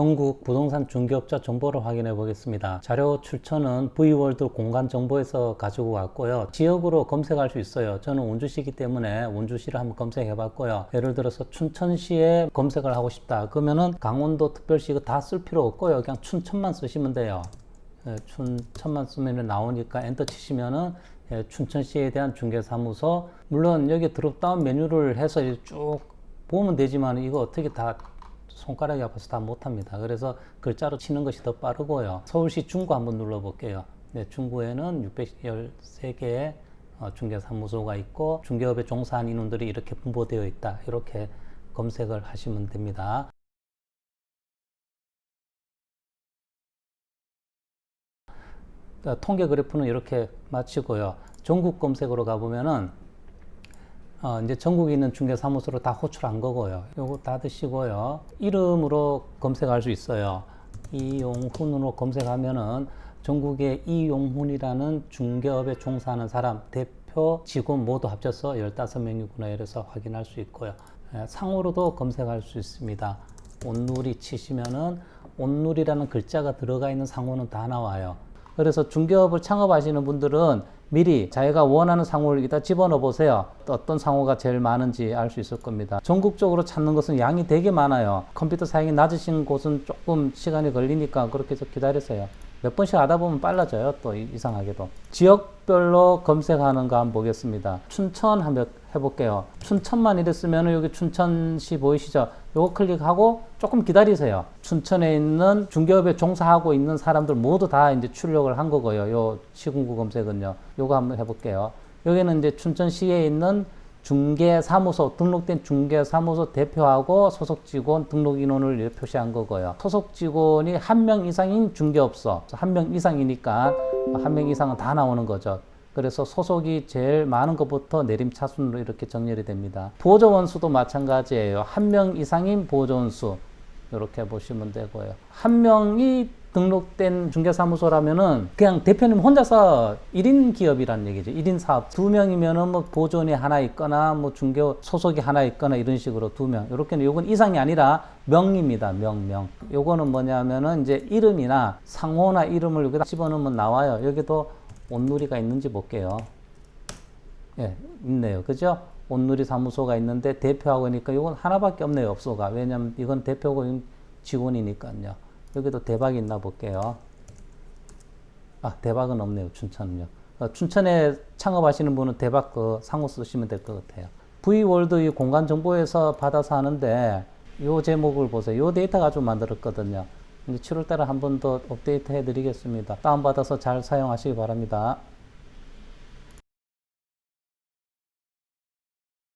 전국 부동산 중개업자 정보를 확인해 보겠습니다. 자료 출처는 V월드 공간 정보에서 가지고 왔고요. 지역으로 검색할 수 있어요. 저는 원주시기 때문에 원주시를 한번 검색해 봤고요. 예를 들어서 춘천시에 검색을 하고 싶다. 그러면은 강원도 특별시 이거 다 쓸 필요 없고요. 그냥 춘천만 쓰시면 돼요. 예, 춘천만 쓰면 나오니까 엔터 치시면은 예, 춘천시에 대한 중개사무소 물론 여기 드롭다운 메뉴를 해서 쭉 보면 되지만 이거 어떻게 다 손가락이 아파서 다 못합니다. 그래서 글자로 치는 것이 더 빠르고요. 서울시 중구 한번 눌러볼게요. 네, 중구에는 613개의 어, 중개사무소가 있고 중개업에 종사한 인원들이 이렇게 분포되어 있다. 이렇게 검색을 하시면 됩니다. 자, 통계 그래프는 이렇게 마치고요. 전국 검색으로 가보면은 어, 이제 전국에 있는 중개사무소로 다 호출한 거고요. 요거 다 드시고요. 이름으로 검색할 수 있어요. 이용훈으로 검색하면은 전국에 이용훈이라는 중개업에 종사하는 사람 대표 직원 모두 합쳐서 15명이구나 이래서 확인할 수 있고요. 예, 상호로도 검색할 수 있습니다. 온누리 치시면은 온누리라는 글자가 들어가 있는 상호는 다 나와요. 그래서 중개업을 창업하시는 분들은 미리 자기가 원하는 상호를 여기다 집어넣어 보세요. 어떤 상호가 제일 많은지 알 수 있을 겁니다. 전국적으로 찾는 것은 양이 되게 많아요. 컴퓨터 사양이 낮으신 곳은 조금 시간이 걸리니까 그렇게 해서 기다리세요. 몇 번씩 하다 보면 빨라져요. 또 이- 이상하게도. 지역별로 검색하는 거 한번 보겠습니다. 춘천 한번 해볼게요. 춘천만 이랬으면 여기 춘천시 보이시죠? 요거 클릭하고 조금 기다리세요. 춘천에 있는 중개업에 종사하고 있는 사람들 모두 다 이제 출력을 한 거고요. 요 시군구 검색은요. 요거 한번 해볼게요. 여기는 이제 춘천시에 있는 중개사무소 등록된 중개사무소 대표하고 소속 직원 등록 인원을 표시한 거고요. 소속 직원이 한 명 이상인 중개업소 한 명 이상이니까 한 명 이상은 다 나오는 거죠. 그래서 소속이 제일 많은 것부터 내림차순으로 이렇게 정렬이 됩니다. 보조원 수도 마찬가지예요. 한 명 이상인 보조원 수 이렇게 보시면 되고요. 한 명이 등록된 중개사무소라면은 그냥 대표님 혼자서 1인 기업이라는 얘기죠. 1인 사업. 두 명이면은 뭐 보존이 하나 있거나 뭐 중개 소속이 하나 있거나 이런 식으로 두 명. 요렇게는 요건 이상이 아니라 명입니다. 명, 명. 요거는 뭐냐면은 이제 이름이나 상호나 이름을 여기다 집어넣으면 나와요. 여기도 온누리가 있는지 볼게요. 예, 있네요. 그죠? 온누리 사무소가 있는데 대표하고 하니까 이건 하나밖에 없네요. 업소가. 왜냐면 이건 대표고 직원이니까요. 여기도 대박이 있나 볼게요. 아, 대박은 없네요. 춘천은요. 어, 춘천에 창업하시는 분은 대박 그 상호 쓰시면 될 것 같아요. V월드 이 공간 정보에서 받아서 하는데 요 제목을 보세요. 요 데이터 가지고 만들었거든요. 이제 7월 달에 한 번 더 업데이트 해 드리겠습니다. 다운받아서 잘 사용하시기 바랍니다.